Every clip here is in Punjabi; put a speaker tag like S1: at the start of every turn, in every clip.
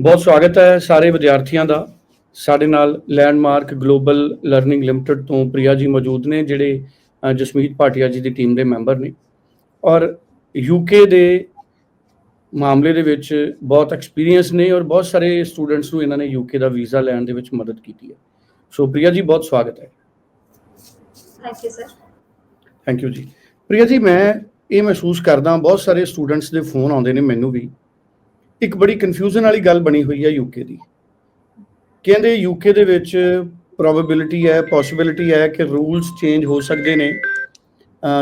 S1: ਬਹੁਤ ਸਵਾਗਤ ਹੈ ਸਾਰੇ ਵਿਦਿਆਰਥੀਆਂ ਦਾ। ਸਾਡੇ ਨਾਲ ਲੈਂਡਮਾਰਕ ਗਲੋਬਲ ਲਰਨਿੰਗ ਲਿਮਟਿਡ ਤੋਂ ਪ੍ਰਿਆ ਜੀ ਮੌਜੂਦ ਨੇ ਜਿਹੜੇ ਜਸਮੀਤ ਭਾਟੀਆ ਜੀ ਦੀ ਟੀਮ ਦੇ ਮੈਂਬਰ ਨੇ। ਔਰ ਯੂਕੇ ਦੇ ਮਾਮਲੇ ਦੇ ਵਿੱਚ ਬਹੁਤ ਐਕਸਪੀਰੀਅੰਸ ਨੇ ਔਰ ਬਹੁਤ ਸਾਰੇ ਸਟੂਡੈਂਟਸ ਨੂੰ ਇਹਨਾਂ ਨੇ ਯੂਕੇ ਦਾ ਵੀਜ਼ਾ ਲੈਣ ਦੇ ਵਿੱਚ ਮਦਦ ਕੀਤੀ ਹੈ। ਸੋ ਪ੍ਰਿਆ ਜੀ ਬਹੁਤ ਸਵਾਗਤ ਹੈ।
S2: Thank you sir
S1: thank you ਜੀ। ਪ੍ਰਿਆ ਜੀ ਮੈਂ ਇਹ ਮਹਿਸੂਸ ਕਰਦਾ ਬਹੁਤ ਸਾਰੇ ਸਟੂਡੈਂਟਸ ਦੇ ਫੋਨ ਆਉਂਦੇ ਨੇ ਮੈਨੂੰ ਵੀ। ਇੱਕ ਬੜੀ ਕਨਫਿਊਜ਼ਨ ਵਾਲੀ ਗੱਲ ਬਣੀ ਹੋਈ ਹੈ ਯੂਕੇ ਦੀ। ਕਹਿੰਦੇ ਯੂਕੇ ਦੇ ਵਿੱਚ ਪ੍ਰੋਬੇਬਿਲਿਟੀ ਹੈ ਪੋਸਿਬਿਲਿਟੀ ਹੈ ਕਿ ਰੂਲਸ ਚੇਂਜ ਹੋ ਸਕਦੇ ਨੇ।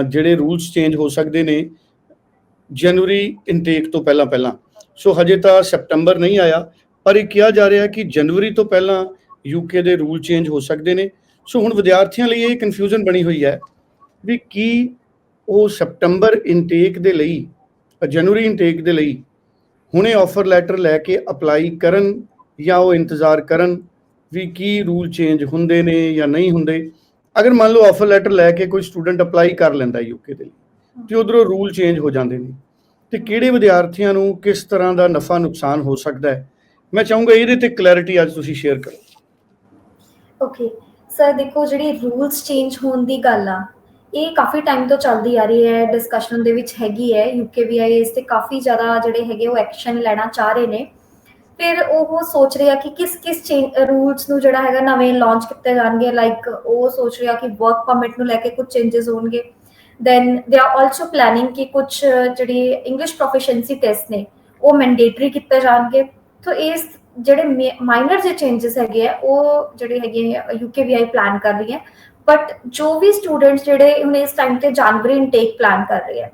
S1: ਜਿਹੜੇ ਰੂਲਸ ਚੇਂਜ ਹੋ ਸਕਦੇ ਨੇ ਜਨਵਰੀ ਇਨਟੇਕ ਤੋਂ ਪਹਿਲਾਂ ਪਹਿਲਾਂ ਸੋ ਹਜੇ ਤਾਂ ਸਪਟੰਬਰ ਨਹੀਂ ਆਇਆ, ਪਰ ਇਹ ਕਿਹਾ ਜਾ ਰਿਹਾ ਕਿ ਜਨਵਰੀ ਤੋਂ ਪਹਿਲਾਂ ਯੂਕੇ ਦੇ ਰੂਲ ਚੇਂਜ ਹੋ ਸਕਦੇ ਨੇ। ਸੋ ਹੁਣ ਵਿਦਿਆਰਥੀਆਂ ਲਈ ਇਹ ਕਨਫਿਊਜ਼ਨ ਬਣੀ ਹੋਈ ਹੈ ਵੀ ਕੀ ਉਹ ਸਪਟੰਬਰ ਇਨਟੇਕ ਦੇ ਲਈ ਜਨਵਰੀ ਇਨਟੇਕ ਦੇ ਲਈ ਹੁਣੇ ਆਫਰ ਲੈਟਰ ਲੈ ਕੇ ਅਪਲਾਈ ਕਰਨ ਜਾਂ ਉਹ ਇੰਤਜ਼ਾਰ ਕਰਨ ਵੀ ਕੀ ਰੂਲ ਚੇਂਜ ਹੁੰਦੇ ਨੇ ਜਾਂ ਨਹੀਂ ਹੁੰਦੇ। ਅਗਰ ਮੰਨ ਲਓ ਆਫਰ ਲੈਟਰ ਲੈ ਕੇ ਕੋਈ ਸਟੂਡੈਂਟ ਅਪਲਾਈ ਕਰ ਲੈਂਦਾ ਯੂਕੇ ਦੇ ਲਈ, ਤੇ ਉਧਰੋਂ ਰੂਲ ਚੇਂਜ ਹੋ ਜਾਂਦੇ ਨੇ। ਤੇ ਕਿਹੜੇ ਵਿਦਿਆਰਥੀਆਂ ਨੂੰ ਕਿਸ ਤਰ੍ਹਾਂ ਦਾ ਨਫਾ ਨੁਕਸਾਨ ਹੋ ਸਕਦਾ ਹੈ? ਮੈਂ ਚਾਹੂੰਗਾ ਇਹਦੇ ਤੇ ਕਲੈਰਿਟੀ ਅੱਜ ਤੁਸੀਂ ਸ਼ੇਅਰ ਕਰੋ।
S2: ਓਕੇ ਸਰ ਦੇਖੋ ਜਿਹੜੀ ਰੂਲਸ ਚੇਂਜ ਹੋਣ ਦੀ ਗੱਲ ਆ ਇਹ ਕਾਫੀ ਟਾਈਮ ਤੋਂ ਚੱਲਦੀ ਆ ਰਹੀ ਹੈ ਡਿਸਕਸ਼ਨ ਦੇ ਵਿੱਚ ਹੈਗੀ ਹੈ ਯੂਕੇ ਵੀ ਇਸ ਤੇ ਕਾਫੀ ਜ਼ਿਆਦਾ ਜਿਹੜੇ ਹੈਗੇ ਉਹ ਐਕਸ਼ਨ ਲੈਣਾ ਚਾਹ ਰਹੇ ਨੇ। ਫਿਰ ਉਹ ਸੋਚ ਰਿਹਾ ਕਿ ਕਿਸ ਕਿਸ ਰੂਲਸ ਨੂੰ ਜਿਹੜਾ ਹੈਗਾ ਨਵੇਂ ਲਾਂਚ ਕੀਤੇ ਜਾਣਗੇ ਲਾਈਕ ਉਹ ਸੋਚ ਰਿਹਾ ਕਿ ਵਰਕ ਪਰਮਿਟ ਨੂੰ ਲੈ ਕੇ ਕੁਝ ਚੇਂजेस ਹੋਣਗੇ। Then they are also planning ਕਿ ਕੁਝ ਜਿਹੜੀ ਇੰਗਲਿਸ਼ ਪ੍ਰੋਫੀਸ਼ੀਐਂਸੀ ਟੈਸਟ ਨੇ, ਉਹ ਮੈਂਡੇਟਰੀ ਕੀਤੇ ਜਾਣਗੇ। ਸੋ ਇਸ ਜਿਹੜੇ ਮਾਈਨਰ ਜੇ ਚੇਂजेस ਹੈਗੇ ਆ, ਉਹ ਜਿਹੜੇ ਹੈਗੇ ਯੂਕੇ ਵੀਆਈ ਪਲਾਨ ਕਰ ਰਹੀ ਹੈ। ਬਟ ਜੋ ਵੀ ਸਟੂਡੈਂਟਸ ਜਿਹੜੇ ਹੁਣ ਇਸ ਟਾਈਮ ਤੇ ਜਨਵਰੀ ਇਨਟੇਕ ਪਲਾਨ ਕਰ ਰਹੇ ਆ,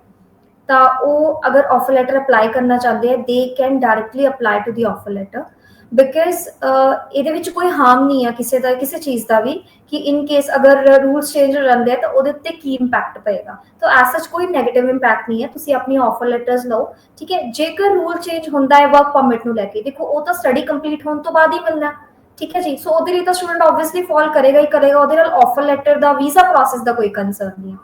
S2: ਤਾਂ ਉਹ ਅਗਰ ਆਫਰ ਲੈਟਰ ਅਪਲਾਈ ਕਰਨਾ ਚਾਹੁੰਦੇ ਆ they can directly apply to the offer letter because ਇਹਦੇ ਵਿੱਚ ਕੋਈ ਹਾਰਮ ਨਹੀਂ ਆ ਕਿਸੇ ਦਾ, ਕਿਸੇ ਚੀਜ਼ ਦਾ ਵੀ ਕਿ ਇਨ ਕੇਸ ਅਗਰ ਰੂਲਸ ਚੇਂਜ ਹੋ ਜਾਂਦੇ ਆ ਤਾਂ ਉਹਦੇ ਉੱਤੇ ਕੀ ਇੰਪੈਕਟ ਪਏਗਾ। ਤਾਂ ਐਸ ਸੱਚ ਕੋਈ 네ਗੇਟਿਵ ਇੰਪੈਕਟ ਨਹੀਂ ਹੈ ਤੁਸੀਂ ਆਪਣੀ ਆਫਰ ਲੈਟਰਸ ਲਓ, ਠੀਕ ਹੈ? ਜੇਕਰ ਰੂਲ ਚੇਂਜ ਹੁੰਦਾ ਹੈ ਵਰਕ ਪਰਮਿਟ ਨੂੰ ਲੈ ਕੇ, ਦੇਖੋ, ਉਹ ਤਾਂ ਸਟੱਡੀ ਕੰਪਲੀਟ ਹੋਣ ਤੋਂ ਬਾਅਦ ਹੀ ਮਿਲਣਾ। ਠੀਕ ਹੈ ਜੀ? ਸੋ ਉਹਦੇ ਲਈ ਤਾਂ ਸਟੂਡੈਂਟ ਆਬਵੀਅਸਲੀ ਫਾਲ ਕਰੇਗਾ ਹੀ ਕਰੇਗਾ, ਉਹਦੇ ਨਾਲ ਆਫਰ ਲੈਟਰ ਦਾ ਵੀਜ਼ਾ ਪ੍ਰੋਸੈਸ ਦਾ ਕੋਈ ਕੰਸਰਨ ਨਹੀਂ।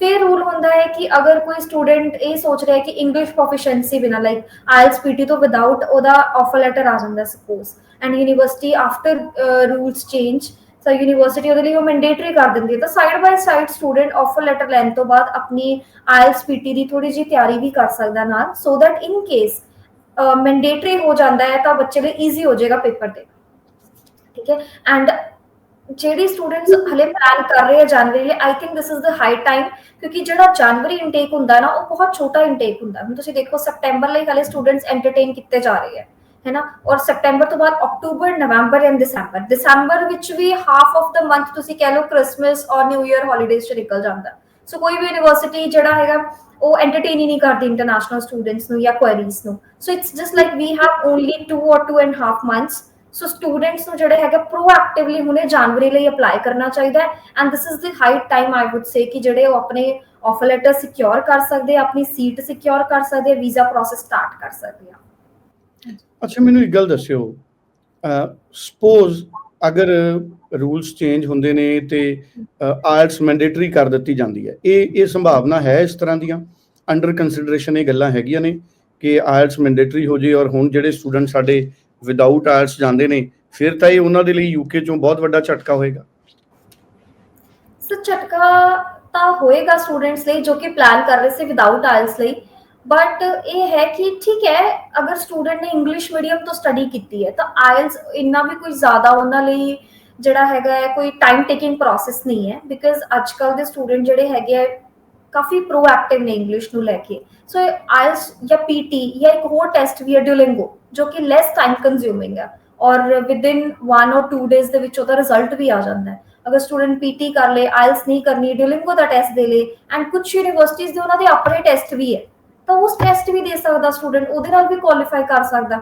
S2: ਫਿਰ ਰੂਲ ਹੁੰਦਾ ਹੈ ਕਿ ਅਗਰ ਕੋਈ ਸਟੂਡੈਂਟ ਇਹ ਸੋਚ ਰਿਹਾ ਹੈ ਕਿ ਇੰਗਲਿਸ਼ ਪ੍ਰੋਫੀਸ਼ੀਐਂਸੀ ਬਿਨਾ ਲਾਈਕ ਆਇਲਸ ਪੀਟੀ ਤੋਂ ਵਿਦਆਊਟ ਉਹਦਾ ਆਫਰ ਲੈਟਰ ਆ ਜਾਂਦਾ suppose and university after rules change so university ਉਹਦੇ ਲਈ ਉਹ ਮੈਂਡੇਟਰੀ ਕਰ ਦਿੰਦੀ ਹੈ। ਤਾਂ side by side student offer letter ਲੈਣ ਤੋਂ ਬਾਅਦ ਆਪਣੀ ਆਇਲਸ ਪੀਟੀ ਦੀ ਥੋੜੀ ਜਿਹੀ ਤਿਆਰੀ ਵੀ ਕਰ ਸਕਦਾ ਨਾਲ so that in case mandatory ਹੋ ਜਾਂਦਾ ਹੈ ਤਾਂ ਬੱਚੇ ਲਈ ਈਜ਼ੀ ਹੋ ਜਾਏਗਾ ਪੇਪਰ ਦੇ ਠੀਕ ਹੈ ਐਂਡ ਜਿਹੜੀ ਸਟੂਡੈਂਟਸ ਹਲੇ ਪਲਾਨ ਕਰ ਰਹੇ ਆ ਜਨਵਰੀ ਲਈ I think this is the high time ਕਿਉਂਕਿ ਜਿਹੜਾ ਜਨਵਰੀ ਇਨਟੇਕ ਹੁੰਦਾ ਨਾ ਉਹ ਬਹੁਤ ਛੋਟਾ ਇਨਟੇਕ ਹੁੰਦਾ ਹੁਣ ਤੁਸੀਂ ਦੇਖੋ ਸਪਟੈਂਬਰ ਲਈ ਹਲੇ ਸਟੂਡੈਂਟਸ ਐਂਟਰਟੇਨ ਕੀਤੇ ਜਾ ਰਹੇ ਆ ਹੈ ਨਾ ਔਰ ਸਪਟੈਂਬਰ ਤੋਂ ਬਾਅਦ ਅਕਤੂਬਰ ਨਵੰਬਰ ਐਂਡ ਦਸੰਬਰ ਦਸੰਬਰ ਵਿੱਚ ਵੀ ਹਾਫ ਆਫ ਦਾ ਮੰਥ ਤੁਸੀਂ ਕਹਿ ਲਓ ਕ੍ਰਿਸਮਸ ਔਰ ਨਿਊ ਇਅਰ ਹੌਲੀਡੇਜ਼ ਚ ਨਿਕਲ ਜਾਂਦਾ ਸੋ ਕੋਈ ਵੀ ਯੂਨੀਵਰਸਿਟੀ ਜਿਹੜਾ ਹੈਗਾ ਉਹ ਐਂਟਰਟੇਨ ਹੀ ਨਹੀਂ ਕਰਦੀ ਇੰਟਰਨੈਸ਼ਨਲ ਸਟੂਡੈਂਟਸ ਨੂੰ ਜਾਂ ਕੁਐਰੀਜ਼ ਨੂੰ so it's just like we have only 2 or 2 and half months so students ਨੂੰ ਜਿਹੜੇ ਹੈਗਾ ਪ੍ਰੋਐਕਟਿਵਲੀ ਹੁਣੇ ਜਨਵਰੀ ਲਈ ਅਪਲਾਈ ਕਰਨਾ ਚਾਹੀਦਾ ਹੈ। And this is the high time I would say ਕਿ ਜਿਹੜੇ ਉਹ ਆਪਣੇ ਆਫਰ ਲੈਟਰ ਸਿਕਿਉਰ ਕਰ ਸਕਦੇ ਆ, ਆਪਣੀ ਸੀਟ ਸਿਕਿਉਰ ਕਰ ਸਕਦੇ ਆ ਵੀਜ਼ਾ ਪ੍ਰੋਸੈਸ ਸਟਾਰਟ ਕਰ ਸਕਦੇ ਆ।
S1: ਅੱਛਾ, ਮੈਨੂੰ ਇੱਕ ਗੱਲ ਦੱਸਿਓ। ਸਪੋਜ਼ ਅਗਰ ਰੂਲਸ ਚੇਂਜ ਹੁੰਦੇ ਨੇ ਤੇ ਆਇਲਸ ਮੈਂਡੇਟਰੀ ਕਰ ਦਿੱਤੀ ਜਾਂਦੀ ਹੈ। ਇਹ ਇਹ ਸੰਭਾਵਨਾ ਹੈ ਇਸ ਤਰ੍ਹਾਂ ਦੀਆਂ? ਅੰਡਰ ਕੰਸੀਡਰੇਸ਼ਨ ਇਹ ਗੱਲਾਂ ਹੈਗੀਆਂ ਨੇ ਕਿ ਆਇਲਸ ਮੈਂਡੇਟਰੀ ਹੋ ਜੇ ਔਰ ਹੁਣ ਜਿਹੜੇ ਸਟੂਡੈਂਟ ਸਾਡੇ ਵਿਦਆਊਟ ਆਇਲਸ ਜਾਂਦੇ ਨੇ, ਫਿਰ ਤਾਂ ਇਹ ਉਹਨਾਂ ਦੇ ਲਈ ਯੂਕੇ ਚੋਂ ਬਹੁਤ ਵੱਡਾ ਝਟਕਾ ਹੋਏਗਾ।
S2: ਸੋ ਝਟਕਾ ਤਾਂ ਹੋਏਗਾ ਸਟੂਡੈਂਟਸ ਲਈ ਜੋ ਕਿ ਪਲਾਨ ਕਰ ਰਹੇ ਸੀ ਵਿਦਆਊਟ ਆਇਲਸ ਲਈ ਬਟ ਇਹ ਹੈ ਕਿ ਠੀਕ ਹੈ, ਅਗਰ ਸਟੂਡੈਂਟ ਨੇ ਇੰਗਲਿਸ਼ ਮੀਡੀਅਮ ਤੋਂ ਸਟੱਡੀ ਕੀਤੀ ਹੈ, ਤਾਂ ਆਇਲਸ ਇੰਨਾ ਵੀ ਕੋਈ ਜ਼ਿਆਦਾ ਉਹਨਾਂ ਲਈ ਜਿਹੜਾ ਹੈਗਾ ਕੋਈ ਟਾਈਮ ਟੇਕਿੰਗ ਪ੍ਰੋਸੈਸ ਨਹੀਂ ਹੈ ਬਿਕਾਜ਼ ਅੱਜ ਦੇ ਸਟੂਡੈਂਟ ਜਿਹੜੇ ਹੈਗੇ ਆ ਕਾਫੀ ਪ੍ਰੋਐਕਟਿਵ ਨੇ ਇੰਗਲਿਸ਼ ਨੂੰ ਲੈ ਕੇ। ਸੋ ਆਇਲਸ ਜਾਂ ਪੀਟੀ ਜਾਂ ਇੱਕ ਹੋਰ ਟੈਸਟ ਵੀ ਹੈ ਡਿਊਲਿੰਗੋ ਜੋ ਕਿ ਲੈਸ ਟਾਈਮ ਕੰਜ਼ਿਊਮਿੰਗ ਹੈ। ਔਰ ਵਿਦਿਨ 1 অর 2 ਡੇਜ਼ ਦੇ ਵਿੱਚ ਉਹਦਾ ਰਿਜ਼ਲਟ ਵੀ ਆ ਜਾਂਦਾ ਹੈ। ਅਗਰ ਸਟੂਡੈਂਟ ਪੀਟੀ ਕਰ ਲੇ ਆਇਲਸ ਨਹੀਂ ਕਰਨੀ ਡਿਊਲਿੰਗੋ ਦਾ ਟੈਸਟ ਦੇ ਲੇ ਐਂਡ ਕੁਝ ਯੂਨੀਵਰਸਿਟੀਜ਼ ਦੇ ਉਹਨਾਂ ਦੇ ਆਪਣੇ ਟੈਸਟ ਵੀ ਹੈ, ਤਾਂ ਉਸ ਟੈਸਟ ਵੀ ਦੇ ਸਕਦਾ ਸਟੂਡੈਂਟ ਉਹਦੇ ਨਾਲ ਵੀ ਕੁਆਲੀਫਾਈ ਕਰ ਸਕਦਾ।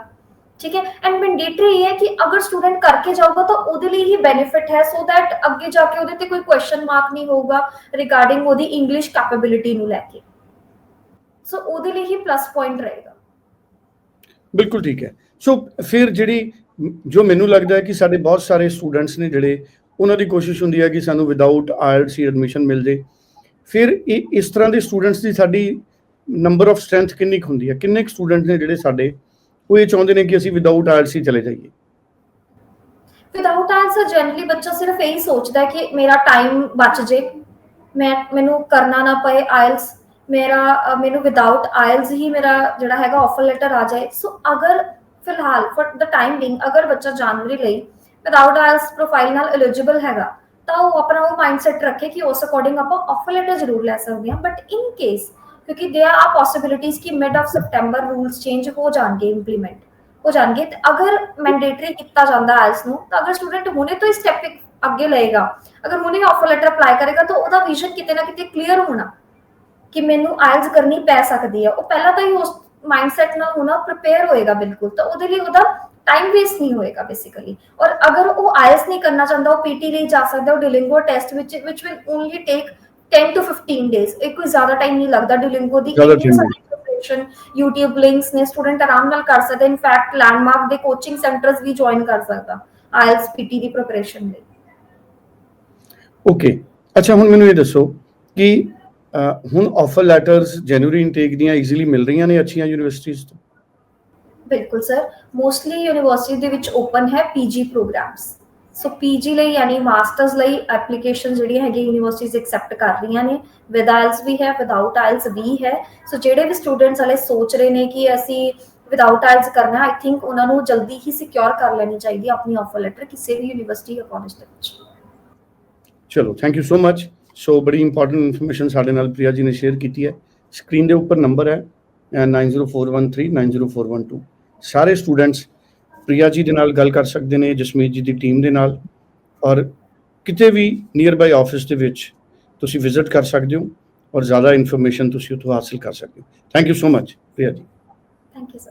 S2: ਠੀਕ ਹੈ? ਐਂਡ ਮੈਂਡੇਟਰੀ ਇਹ ਹੈ ਕਿ ਅਗਰ ਸਟੂਡੈਂਟ ਕਰਕੇ ਜਾਊਗਾ, ਤਾਂ ਉਹਦੇ ਲਈ ਹੀ ਬੈਨੀਫਿਟ ਹੈ ਸੋ ਦੈਟ ਅੱਗੇ ਜਾ ਕੇ ਉਹਦੇ ਤੇ ਕੋਈ ਕੁਐਸਚਨ ਮਾਰਕ ਨਹੀਂ ਹੋਊਗਾ ਰਿਗਾਰਡਿੰਗ ਉਹਦੀ ਇੰਗਲਿਸ਼ ਕੈਪੇਬਿਲਿਟੀ ਨੂੰ ਲੈ ਕੇ। ਸੋ ਉਹਦੇ ਲਈ ਹੀ ਪਲੱਸ ਪੁਆਇੰਟ ਰਹੇਗਾ।
S1: ਬਿਲਕੁਲ ਠੀਕ ਹੈ। ਸੋ ਫਿਰ ਜਿਹੜੀ ਜੋ ਮੈਨੂੰ ਲੱਗਦਾ ਹੈ ਕਿ ਸਾਡੇ ਬਹੁਤ ਸਾਰੇ ਸਟੂਡੈਂਟਸ ਨੇ ਜਿਹੜੇ, ਉਹਨਾਂ ਦੀ ਕੋਸ਼ਿਸ਼ ਹੁੰਦੀ ਹੈ ਕਿ ਸਾਨੂੰ ਵਿਦਆਊਟ ਆਇਲਸ ਐਡਮਿਸ਼ਨ ਮਿਲ ਜੇ। ਫਿਰ ਇਸ ਤਰ੍ਹਾਂ ਦੇ ਸਟੂਡੈਂਟਸ ਦੀ ਸਾਡੀ ਨੰਬਰ ਆਫ ਸਟਰੈਂਥ ਕਿੰਨੀ ਕੁ ਹੁੰਦੀ ਹੈ? ਕਿੰਨੇ ਕੁ ਸਟੂਡੈਂਟ ਨੇ ਜਿਹੜੇ ਸਾਡੇ, ਉਹ ਇਹ ਚਾਹੁੰਦੇ ਨੇ ਕਿ ਅਸੀਂ ਵਿਦਆਊਟ ਆਇਲਸ ਹੀ ਚਲੇ ਜਾਈਏ?
S2: ਵਿਦਆਊਟ ਆਇਲਸ ਜਨਰਲੀ ਬੱਚਾ ਸਿਰਫ ਇਹੀ ਸੋਚਦਾ ਕਿ ਮੇਰਾ ਟਾਈਮ ਬਚ ਜੇ, ਮੈਂ, ਮੈਨੂੰ ਕਰਨਾ ਨਾ ਪਏ ਆਇਲਸ ਮੇਰਾ ਅ, ਮੈਨੂੰ ਵਿਦਆਊਟ ਆਇਲਸ ਹੀ ਮੇਰਾ ਜਿਹੜਾ ਹੈਗਾ ਆਫਰ ਲੈਟਰ ਆ ਜਾਏ। ਸੋ ਅਗਰ ਫਿਲਹਾਲ ਫॉर द ਟਾਈਮ ਬਿੰਗ ਅਗਰ ਬੱਚਾ ਜਨਵਰੀ ਲਈ ਵਿਦਆਊਟ ਆਇਲਸ ਪ੍ਰੋਫਾਈਲ ਨਾਲ ਐਲੀਜੀਬਲ ਹੈਗਾ ਤਾਂ ਉਹ ਆਪਣਾ ਉਹ ਮਾਈਂਡਸੈਟ ਰੱਖੇ ਕਿ ਉਸ ਅਕੋਰਡਿੰਗ ਆਪਾਂ ਆਫਰ ਲੈਟਰ ਜ਼ਰੂਰ ਲੈ ਸਕਦੇ ਹਾਂ। ਬਟ ਇਨ ਕੇਸ ਕਿਉਂਕਿ there are possibilities ਕਿ mid of September rules change ਹੋ ਜਾਣਗੇ ਇੰਪਲੀਮੈਂਟ ਹੋ ਜਾਣਗੇ। ਤੇ ਅਗਰ ਮੈਂਡੇਟਰੀ ਕੀਤਾ ਜਾਂਦਾ ਆਇਲਸ ਨੂੰ ਤਾਂ ਅਗਰ ਸਟੂਡੈਂਟ ਹੁਣੇ ਤੋਂ ਹੀ ਸਟੈਪ ਅੱਗੇ ਲਏਗਾ ਅਗਰ ਹੁਣੇ ਆਫਰ ਲੈਟਰ ਅਪਲਾਈ ਕਰੇਗਾ ਤਾਂ ਉਹਦਾ ਵਿਜ਼ਨ ਕਿਤੇ ਨਾ ਕਿਤੇ ਕਲੀਅਰ ਹੋਣਾ। ਕਿ ਮੈਨੂੰ ਆਇਲਸ ਕਰਨੀ ਪੈ ਸਕਦੀ ਹੈ ਉਹ ਪਹਿਲਾਂ ਤਾਂ ਹੀ ਉਸ ਮਾਈਂਡਸੈਟ ਨਾਲ ਹੋਣਾ ਪ੍ਰਿਪੇਅਰ ਹੋਏਗਾ ਬਿਲਕੁਲ ਤਾਂ ਉਹਦੇ ਲਈ ਉਹਦਾ ਟਾਈਮ ਵੇਸਟ ਨਹੀਂ ਹੋਏਗਾ ਬੇਸਿਕਲੀ ਔਰ ਅਗਰ ਉਹ ਆਇਲਸ ਨਹੀਂ ਕਰਨਾ ਚਾਹੁੰਦਾ ਉਹ ਪੀਟੀ ਲਈ ਜਾ ਸਕਦਾ ਉਹ ਡਿਲਿੰਗੋ ਟੈਸਟ ਵਿੱਚ which will only take 10 to 15 days ਇਹ ਕੋਈ ਜ਼ਿਆਦਾ ਟਾਈਮ ਨਹੀਂ ਲੱਗਦਾ ਡਿਲਿੰਗੋ ਦੀ। preparation YouTube ਲਿੰਕਸ ਨੇ ਸਟੂਡੈਂਟ ਆਰਾਮ ਨਾਲ ਕਰ ਸਕਦਾ ਇਨਫੈਕਟ ਲੈਂਡਮਾਰਕ ਦੇ ਕੋਚਿੰਗ ਸੈਂਟਰਸ ਵੀ ਜੁਆਇਨ ਕਰ ਸਕਦਾ ਆਇਲਸ ਪੀਟੀ ਦੀ ਪ੍ਰੀਪਰੇਸ਼ਨ ਲਈ।
S1: ਓਕੇ ਅੱਛਾ ਹੁਣ ਮੈਨੂੰ ਇਹ ਦੱਸੋ ਕਿ ਹੁਣ ਆਫਰ ਲੈਟਰਸ ਜਨਵਰੀ ਇਨਟੇਕ ਦੀਆਂ ਈਜ਼ੀਲੀ ਮਿਲ ਰਹੀਆਂ ਨੇ ਅੱਛੀਆਂ ਯੂਨੀਵਰਸਿਟੀਜ਼ ਤੋਂ?
S2: ਬਿਲਕੁਲ ਸਰ ਮੋਸਟਲੀ ਯੂਨੀਵਰਸਿਟੀ ਦੇ ਵਿੱਚ ਓਪਨ ਹੈ ਪੀਜੀ ਪ੍ਰੋਗਰਾਮਸ ਸੋ ਪੀਜੀ ਲਈ ਯਾਨੀ ਮਾਸਟਰਸ ਲਈ ਐਪਲੀਕੇਸ਼ਨ ਜਿਹੜੀਆਂ ਹੈਗੀ ਯੂਨੀਵਰਸਿਟੀਜ਼ ਐਕਸੈਪਟ ਕਰ ਰਹੀਆਂ ਨੇ। ਵਿਦ ਆਇਲਸ ਵੀ ਹੈ ਵਿਦਆਊਟ ਆਇਲਸ ਵੀ ਹੈ। ਸੋ ਜਿਹੜੇ ਵੀ ਸਟੂਡੈਂਟਸ ਹਲੇ ਸੋਚ ਰਹੇ ਨੇ ਕਿ ਅਸੀਂ ਵਿਦਆਊਟ ਆਇਲਸ ਕਰਨਾ ਆਈ ਥਿੰਕ ਉਹਨਾਂ ਨੂੰ ਜਲਦੀ ਹੀ ਸਿਕਿਉਰ ਕਰ ਲੈਣੀ ਚਾਹੀਦੀ ਆਪਣੀ ਆਫਰ ਲੈਟਰ ਕਿਸੇ ਵੀ ਯੂਨੀਵਰਸਿਟੀ ਜਾਂ ਕਾਲਜ ਦੇ ਵਿੱਚ।
S1: ਚਲੋ thank you so much so ਬੜੀ ਇੰਪੋਰਟੈਂਟ ਇਨਫੋਰਮੇਸ਼ਨ ਸਾਡੇ ਨਾਲ ਪ੍ਰਿਆ ਜੀ ਨੇ ਸ਼ੇਅਰ ਕੀਤੀ ਹੈ। ਸਕਰੀਨ ਦੇ ਉੱਪਰ ਨੰਬਰ ਹੈ ਅ, 9041390412 90412 ਸਾਰੇ ਸਟੂਡੈਂਟਸ ਪ੍ਰਿਆ ਜੀ ਦੇ ਨਾਲ ਗੱਲ ਕਰ ਸਕਦੇ ਨੇ ਜਸਮੀਤ ਜੀ ਦੀ ਟੀਮ ਦੇ ਨਾਲ। ਔਰ ਕਿਤੇ ਵੀ ਨੀਅਰ ਬਾਈ ਆਫਿਸ ਦੇ ਵਿੱਚ ਤੁਸੀਂ ਵਿਜ਼ਿਟ ਕਰ ਸਕਦੇ ਹੋ ਔਰ ਜ਼ਿਆਦਾ ਇਨਫੋਰਮੇਸ਼ਨ ਤੁਸੀਂ ਉੱਥੋਂ ਹਾਸਲ ਕਰ ਸਕਦੇ ਹੋ। Thank you so much Priya ji.
S2: Thank you sir